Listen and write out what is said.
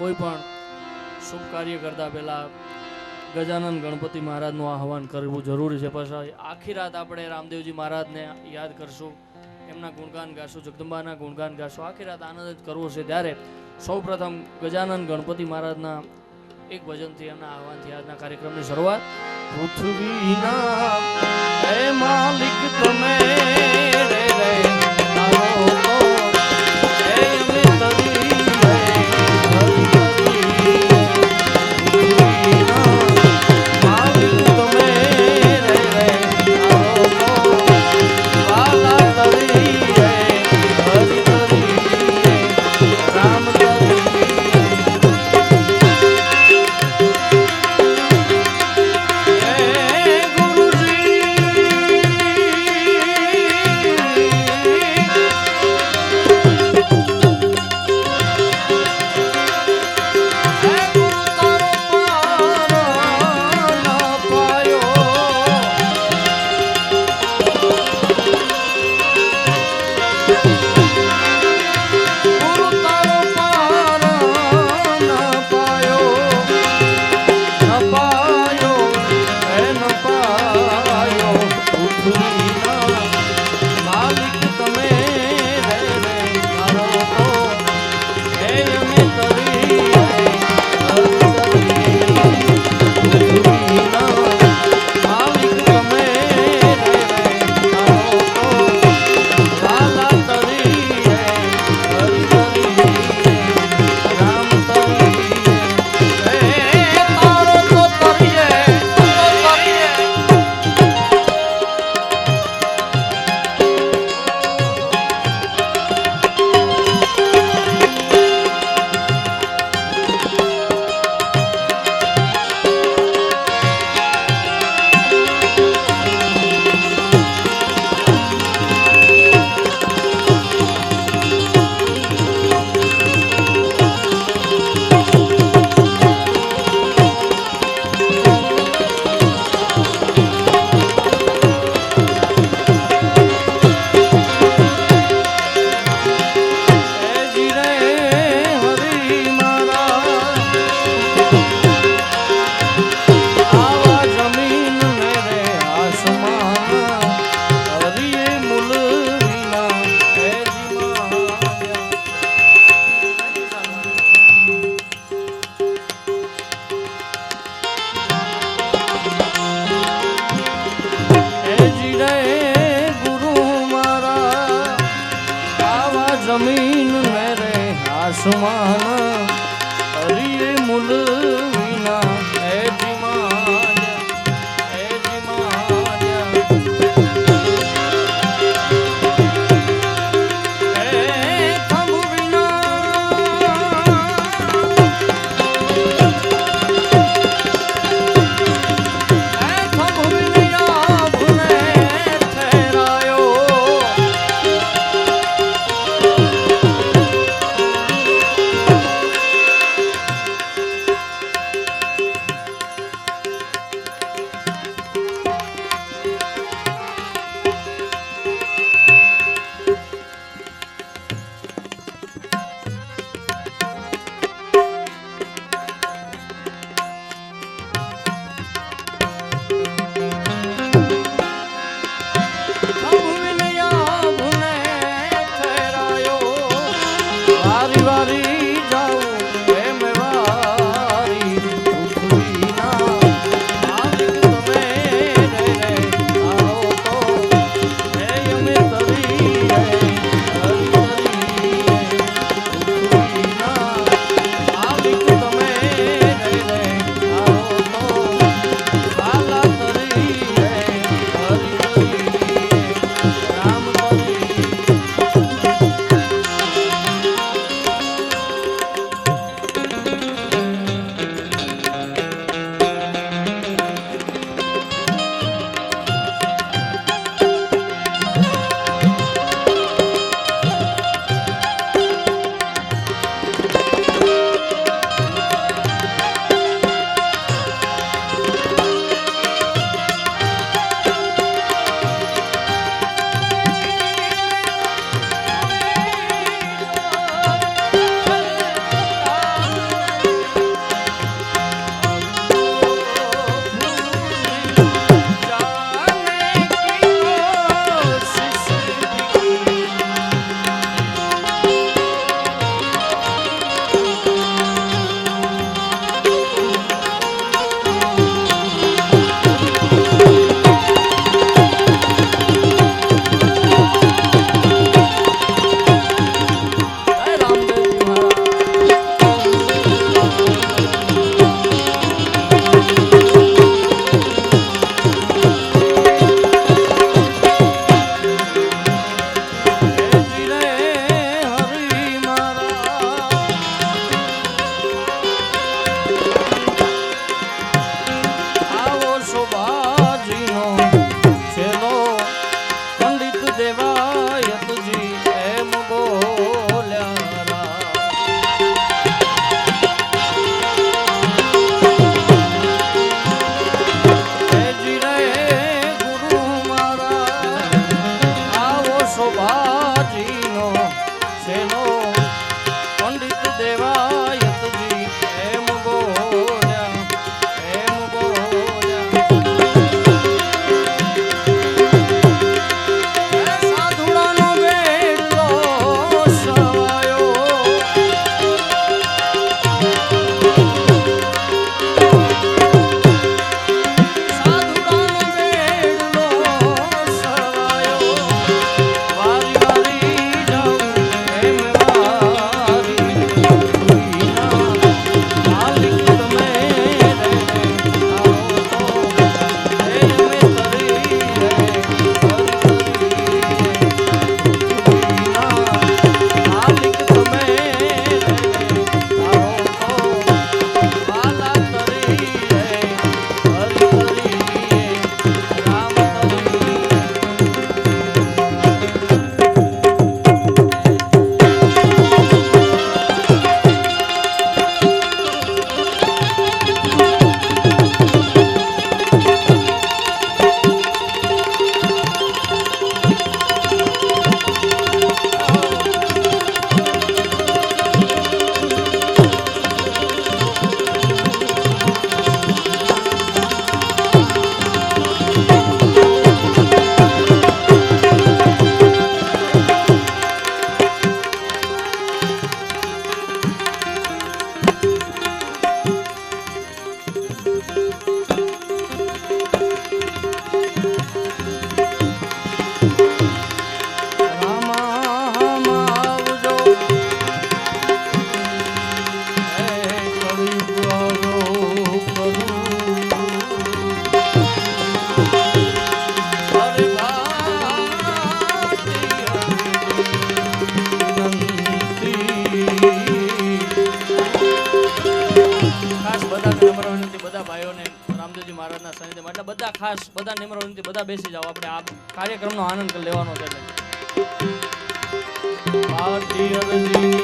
કોઈ પણ શુભ કાર્ય કરતાં પહેલાં ગજાનંદ ગણપતિ મહારાજનું આહવાન કરવું જરૂરી છે. પછી આખી રાત આપણે રામદેવજી મહારાજને યાદ કરશું, એમના ગુણગાન ગાશું, જગદંબાના ગુણગાન ગાશું. આખી રાત આનંદ જ કરવો છે. ત્યારે સૌપ્રથમ ગજાનંદ ગણપતિ મહારાજના એક ભજનથી એમના આહવાનથી આજના કાર્યક્રમની શરૂઆત. પૃથ્વીના તમે. માન હરિએ મુલ ખાસ બધા નિમ્ર બધા બેસી જાઓ. આપણે આ કાર્યક્રમનો આનંદ લેવાનો છે ભારતીય વિનંતી